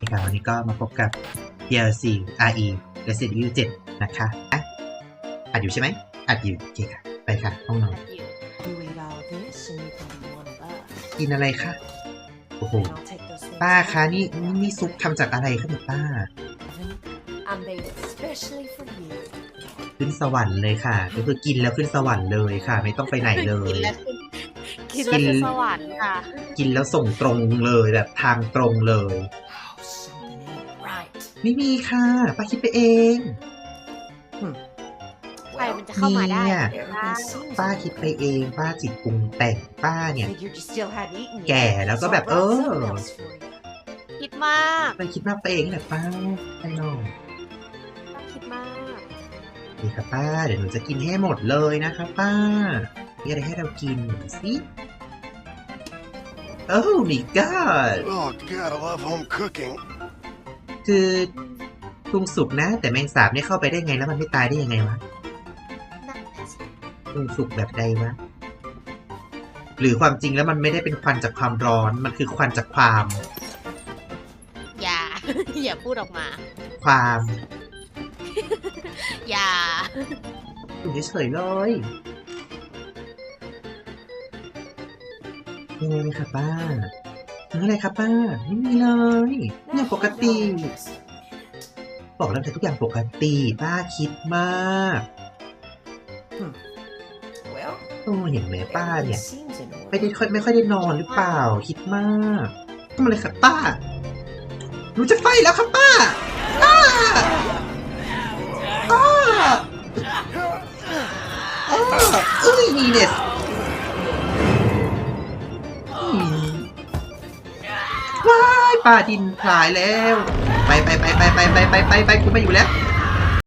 นี่ค่ะวันนี้ก็มาพบกับ DLC RE Resident Evil 7 นะคะอะอัดอยู่ใช่ไหมอัดอยู่โอเคค่ะ ไปค่ะห้องนอน You eat all this and you can be one of us. กินอะไรคะโอ้โห And I'll take those things ป้า out คะ of นี่ the นี่นี่ซุปทำจากอะไรคะเนี่ยป้า oven. I made it specially for you. ขึ้นสวรรค์เลยค่ะ ก็คือกินแล้วขึ้นสวรรค์เลยค่ะ ไม่ต้องไปไหนเลกิยนแล้วขึ้นกินแล้วขึ้นสวรรค์ค่ะ กินแล้วส่งตรงเลยแบบทางตรงเลย Oh, something ain't right. ไม่มีค่ะป้าคิดไปเองใครมันจะเข้ามาได้เนี่ย everything seems ป้าคิดไปเอง ป้าจิตปรุงแต่งป้าเนี่ย Figured you still had eaten yet. แก่แล้วก็แบบ So I brought เออ something else for you. คิดมากไปคิดมากไปเองแหละป้าไปหน่อยต้องคิดมากนี่ค่ะป้า เดี๋ยวหนูจะกินให้หมดเลยนะคะป้ามีอะไรให้เรากินดูสิโอ้มีก้า Oh, God, I love home cooking. คือปรุงสุกนะ แต่แมงสาบเนี่ยเข้าไปได้ไงแล้วมันไม่ตายได้ยังไงวะนั่นน่ะสิปรุงสุกแบบใดวะหรือความจริงแล้วมันไม่ได้เป็นควันจากความร้อน มันคือควันจากความ อย่า อย่าพูดออกมา ความ อย่าอยู่เฉยๆเลยยังไงคะป้า อะไรคะป้าไม่มีเลยเนี่ย Now ปกติ hold on just a minute. บอกแล้วแต่ทุกอย่างปกติป้าคิดมาก Well, โอ้เห็นไหมป้า everything เนี่ย seems in order. ไม่ได้ค่อยไม่ค่อยได้นอนหรือเปล่า คิดมากทำอะไรครับป้าหนูจะไฟแล้วครับป้าป้าป้าอ้าเอ้ยนี่เนี่ย อืมว้ายป่าดินพลายแล้ว ไปไปไปไปไปไปไปไปไปคุณมาอยู่แล้ว